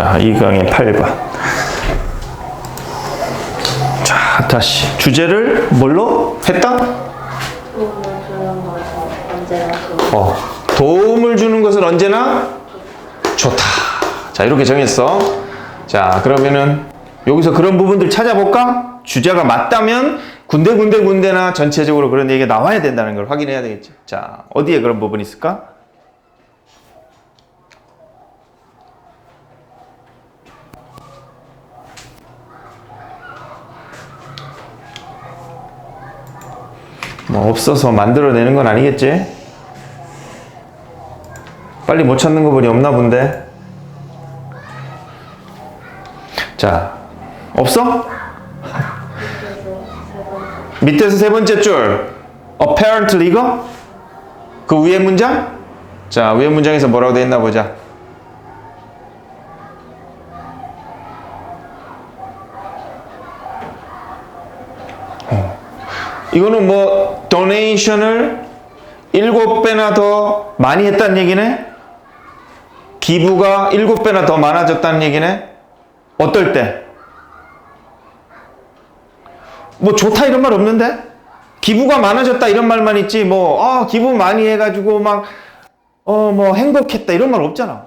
자, 이 강의 8번. 자, 다시. 주제를 뭘로 했다? 도움을 주는 것은 언제나 좋고 어, 도움을 주는 것은 언제나 좋다. 자, 이렇게 정했어. 자, 그러면은 여기서 그런 부분들 찾아볼까? 주제가 맞다면 군데군데 군데나 전체적으로 그런 얘기가 나와야 된다는 걸 확인해야 되겠지. 자, 어디에 그런 부분이 있을까? 뭐 없어서 만들어내는 건 아니겠지? 빨리 못 찾는 거 보니 없나 본데. 자, 없어? 밑에서 세 번째 줄. apparently 이거? 그 위에 문장? 자, 위에 문장에서 뭐라고 돼 있나 보자. 어. 이거는 뭐 도네이션을 일곱 배나 더 많이 했다는 얘기네? 기부가 일곱 배나 더 많아졌다는 얘기네? 어떨 때? 뭐 좋다 이런 말 없는데? 기부가 많아졌다 이런 말만 있지 뭐 아, 기부 많이 해가지고 막 어 뭐 행복했다 이런 말 없잖아.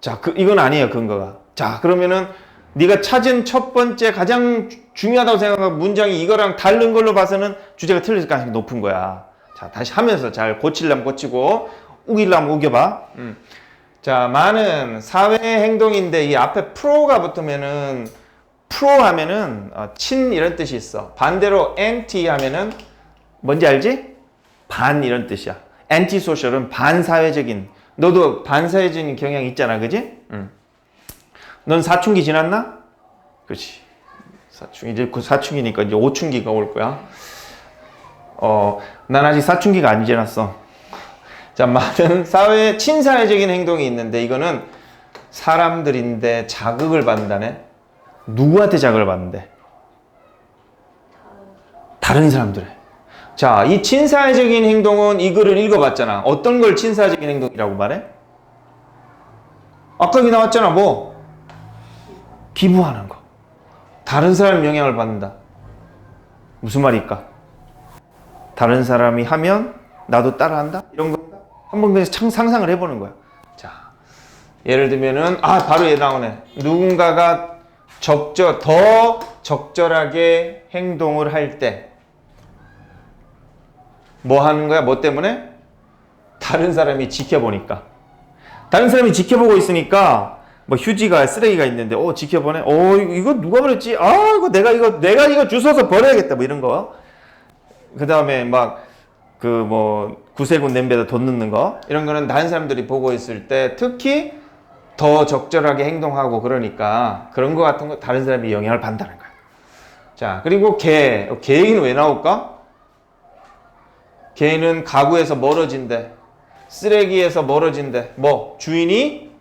자, 그 이건 아니에요 근거가. 자, 그러면은 네가 찾은 첫 번째 가장 주- 중요하다고 생각하는 문장이 이거랑 다른 걸로 봐서는 주제가 틀릴 가능성이 높은 거야. 자, 다시 하면서 잘 고치려면 고치고 우기려면 우겨봐. 음. 자, 많은 사회 행동인데 이 앞에 프로가 붙으면은 프로 하면은 어, 친 이런 뜻이 있어. 반대로 anti 하면은 뭔지 알지? 반 이런 뜻이야. anti 소셜은 반사회적인. 너도 반사회적인 경향이 있잖아, 그지? 응. 넌 사춘기 지났나? 그렇지. 사춘기 이제 그 사춘기니까 이제 오춘기가 올 거야. 어, 난 아직 사춘기가 안 지났어. 자, 많은 사회 친사회적인 행동이 있는데 이거는 사람들인데 자극을 받는다네. 누구한테 자극을 받는데? 다른 사람들에. 자, 이 친사회적인 행동은 이 글을 읽어봤잖아. 어떤 걸 친사회적인 행동이라고 말해? 아까 나왔잖아, 뭐? 기부하는 거. 다른 사람 영향을 받는다. 무슨 말일까? 다른 사람이 하면 나도 따라한다? 이런 거 한번 그냥 참 상상을 해보는 거야. 자, 예를 들면은 아 바로 얘 나오네. 누군가가 적절 더 적절하게 행동을 할 때 뭐 하는 거야? 뭐 때문에? 다른 사람이 지켜보니까. 다른 사람이 지켜보고 있으니까 뭐 휴지가 쓰레기가 있는데 어 지켜보네. 어 이거, 누가 버렸지? 아 이거 내가 이거 내가 이거 주워서 버려야겠다 뭐 이런 거. 그 다음에 막 그 뭐 구세군 냄비에다 돈 넣는 거 이런 거는 다른 사람들이 보고 있을 때 특히 더 적절하게 행동하고 그러니까 그런 거 같은 거 다른 사람이 영향을 받는다는 거야. 자 그리고 개, 개 얘기는 왜 나올까? 개는 가구에서 멀어진대. 쓰레기에서 멀어진대. 뭐 주인이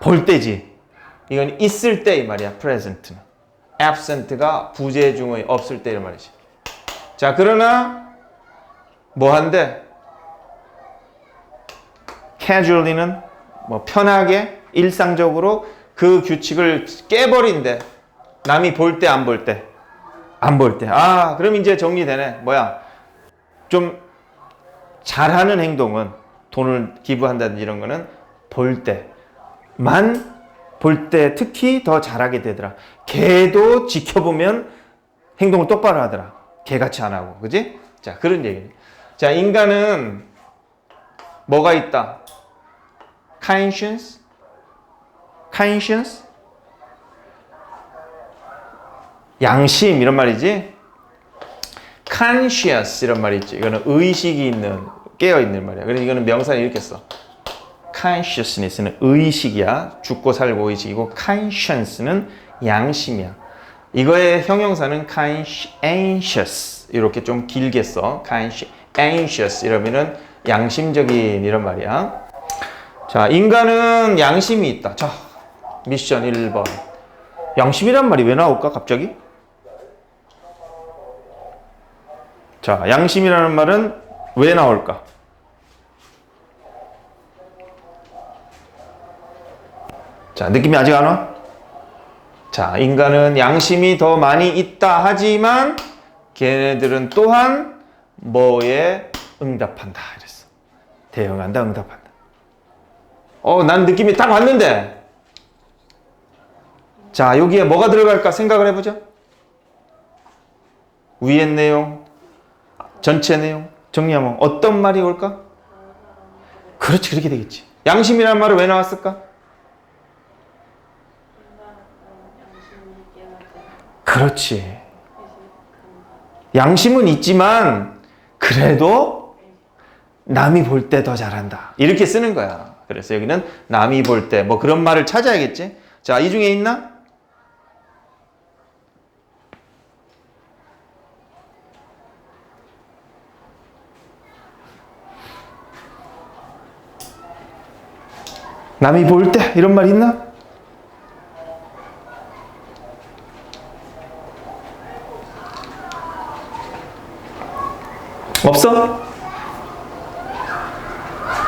볼 때지. 이건 있을 때 이 말이야. present는. absent가 부재 중의 없을 때 이런 말이지. 자, 그러나 뭐 한대? casually는 뭐 편하게 일상적으로 그 규칙을 깨버린대. 남이 볼 때 안 볼 때. 안 볼 때. 아, 그럼 이제 정리되네. 뭐야? 좀 잘하는 행동은 돈을 기부한다든지 이런 거는 볼 때 만 볼 때 특히 더 잘하게 되더라. 개도 지켜보면 행동을 똑바로 하더라. 개같이 안 하고. 그지? 자, 그런 얘기. 자, 인간은 뭐가 있다? conscience? conscience? 양심 이런 말이지. conscious 이런 말이 있지. 이거는 의식이 있는 깨어 있는 말이야. 그래서 이거는 명사를 이렇게 써. Consciousness는 의식이야. 죽고 살고 의식이고 conscience는 양심이야. 이거의 형용사는 conscientious 이렇게 좀 길게 써. conscientious 이러면은 양심적인 이런 말이야. 자, 인간은 양심이 있다. 자, 미션 1번. 양심이란 말이 왜 나올까 갑자기? 자, 양심이라는 말은 왜 나올까? 자, 느낌이 아직 안 와? 자, 인간은 양심이 더 많이 있다 하지만 걔네들은 또한 뭐에 응답한다 이랬어. 대응한다, 응답한다. 어, 난 느낌이 딱 왔는데. 자, 여기에 뭐가 들어갈까 생각을 해보자. 위의 내용, 전체 내용 정리하면 어떤 말이 올까? 그렇지, 그렇게 되겠지. 양심이라는 말은 왜 나왔을까? 그렇지. 양심은 있지만 그래도 남이 볼 때 더 잘한다. 이렇게 쓰는 거야. 그래서 여기는 남이 볼 때 뭐 그런 말을 찾아야겠지. 자, 이 중에 있나? 남이 볼 때 이런 말 있나? 없어?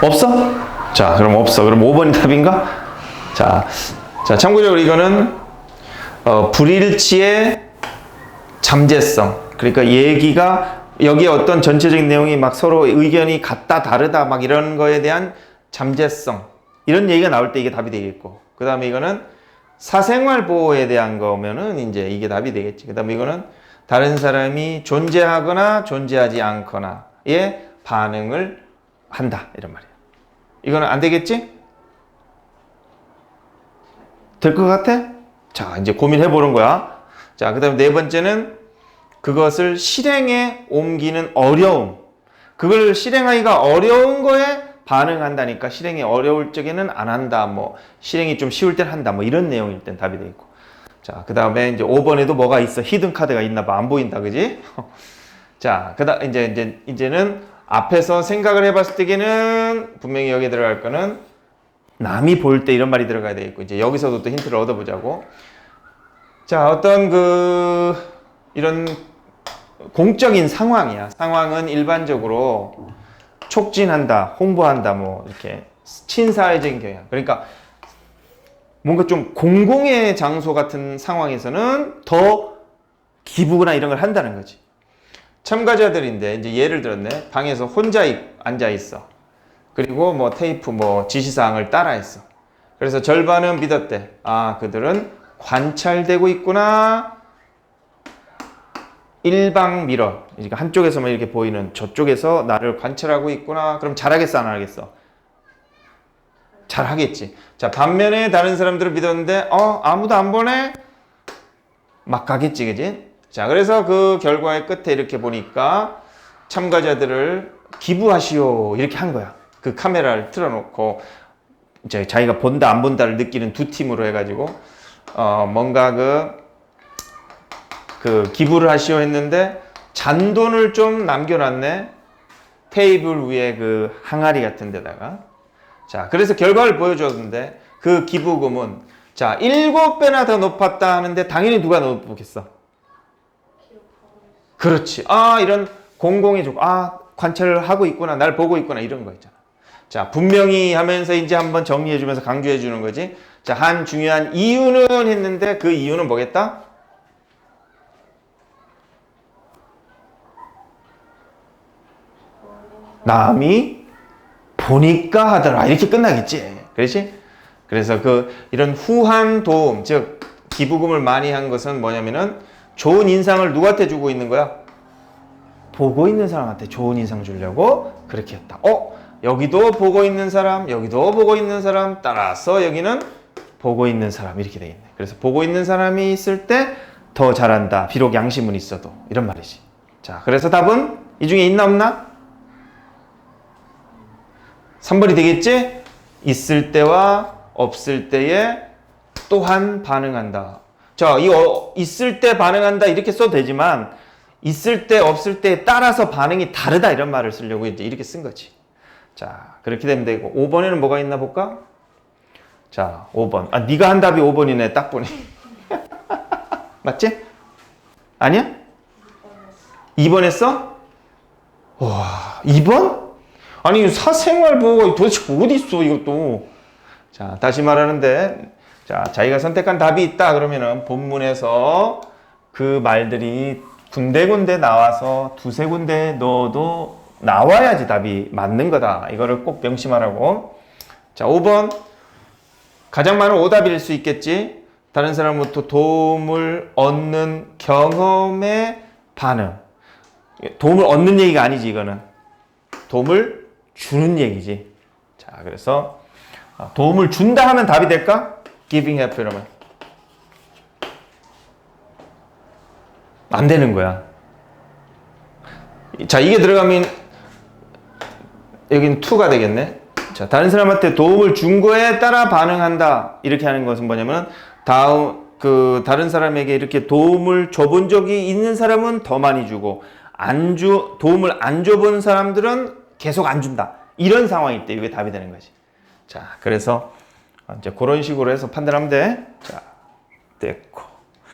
없어? 자, 그럼 없어. 그럼 5번이 답인가? 자, 자 참고적으로 이거는 어, 불일치의 잠재성. 그러니까 얘기가 여기에 어떤 전체적인 내용이 막 서로 의견이 같다 다르다 막 이런 거에 대한 잠재성 이런 얘기가 나올 때 이게 답이 되겠고 그 다음에 이거는 사생활 보호에 대한 거면은 이제 이게 답이 되겠지 그 다음에 이거는 다른 사람이 존재하거나 존재하지 않거나 의 반응을 한다 이런 말이야 이거는 안 되겠지? 될 것 같아? 자 이제 고민해 보는 거야 자 그 다음에 네 번째는 그것을 실행에 옮기는 어려움. 그걸 실행하기가 어려운 거에 반응한다니까 실행이 어려울 적에는 안 한다. 뭐 실행이 좀 쉬울 땐 한다. 뭐 이런 내용일 땐 답이 되고. 자, 그다음에 이제 5번에도 뭐가 있어? 히든 카드가 있나 봐. 안 보인다. 그지? 자, 그다 이제 이제 이제는 앞에서 생각을 해 봤을 때에는 분명히 여기 들어갈 거는 남이 볼 때 이런 말이 들어가야 되겠고 이제 여기서도 또 힌트를 얻어 보자고. 자, 어떤 그 이런 공적인 상황이야. 상황은 일반적으로 촉진한다, 홍보한다, 뭐 이렇게 친사회적인 경향. 그러니까 뭔가 좀 공공의 장소 같은 상황에서는 더 기부나 이런 걸 한다는 거지. 참가자들인데 이제 예를 들었네. 방에서 혼자 있- 앉아 있어. 그리고 뭐 테이프 뭐 지시사항을 따라 했어. 그래서 절반은 믿었대. 아, 그들은 관찰되고 있구나. 일방 미러. 그러니까 한쪽에서만 이렇게 보이는 저쪽에서 나를 관찰하고 있구나. 그럼 잘하겠어, 안 하겠어? 잘하겠지. 자, 반면에 다른 사람들을 믿었는데, 어, 아무도 안 보네? 막 가겠지, 그지? 자, 그래서 그 결과의 끝에 이렇게 보니까 참가자들을 기부하시오. 이렇게 한 거야. 그 카메라를 틀어놓고, 이제 자기가 본다, 안 본다를 느끼는 두 팀으로 해가지고, 어, 뭔가 그, 그 기부를 하시오 했는데 잔돈을 좀 남겨놨네 테이블 위에 그 항아리 같은 데다가 자 그래서 결과를 보여줬는데 그 기부금은 자 일곱 배나 더 높았다 하는데 당연히 누가 높겠어 그렇지. 아 이런 공공의 조건 아 관찰을 하고 있구나 날 보고 있구나 이런 거 있잖아. 자 분명히 하면서 이제 한번 정리해 주면서 강조해 주는 거지. 자 한 중요한 이유는 했는데 그 이유는 뭐겠다? 남이 보니까 하더라. 이렇게 끝나겠지. 그렇지? 그래서 그 이런 후한 도움 즉 기부금을 많이 한 것은 뭐냐면은 좋은 인상을 누구한테 주고 있는 거야? 보고 있는 사람한테 좋은 인상 주려고 그렇게 했다. 어 여기도 보고 있는 사람 여기도 보고 있는 사람 따라서 여기는 보고 있는 사람 이렇게 돼 있네. 그래서 보고 있는 사람이 있을 때 더 잘한다. 비록 양심은 있어도. 이런 말이지. 자 그래서 답은 이 중에 있나 없나? 3번이 되겠지? 있을 때와 없을 때에 또한 반응한다. 자, 이 어, 있을 때 반응한다 이렇게 써도 되지만 있을 때 없을 때에 따라서 반응이 다르다 이런 말을 쓰려고 이제 이렇게 쓴 거지. 자, 그렇게 되면 되고 5번에는 뭐가 있나 볼까? 자, 5번. 아, 네가 한 답이 5번이네. 딱 보니. 맞지? 아니야? 2번 했어? 와, 2번? 아니 사생활 보호가 도대체 어디 있어 이것도 자 다시 말하는데 자, 자기가 선택한 답이 있다 그러면은 본문에서 그 말들이 군데군데 나와서 두세 군데 넣어도 나와야지 답이 맞는 거다. 이거를 꼭 명심하라고. 자, 5번. 가장 많은 오답일 수 있겠지. 다른 사람으로부터 도움을 얻는 경험의 반응. 도움을 얻는 얘기가 아니지, 이거는. 도움을 주는 얘기지. 자, 그래서 아, 도움을 준다 하면 답이 될까? Giving help 이러면. 안 되는 거야. 자, 이게 들어가면 여긴 to가 되겠네. 자, 다른 사람한테 도움을 준 거에 따라 반응한다. 이렇게 하는 것은 뭐냐면 다음 그 다른 사람에게 이렇게 도움을 줘본 적이 있는 사람은 더 많이 주고 안 주 도움을 안 줘본 사람들은 계속 안 준다. 이런 상황일 때 이게 답이 되는 거지. 자, 그래서 이제 그런 식으로 해서 판단하면 돼. 자, 됐고.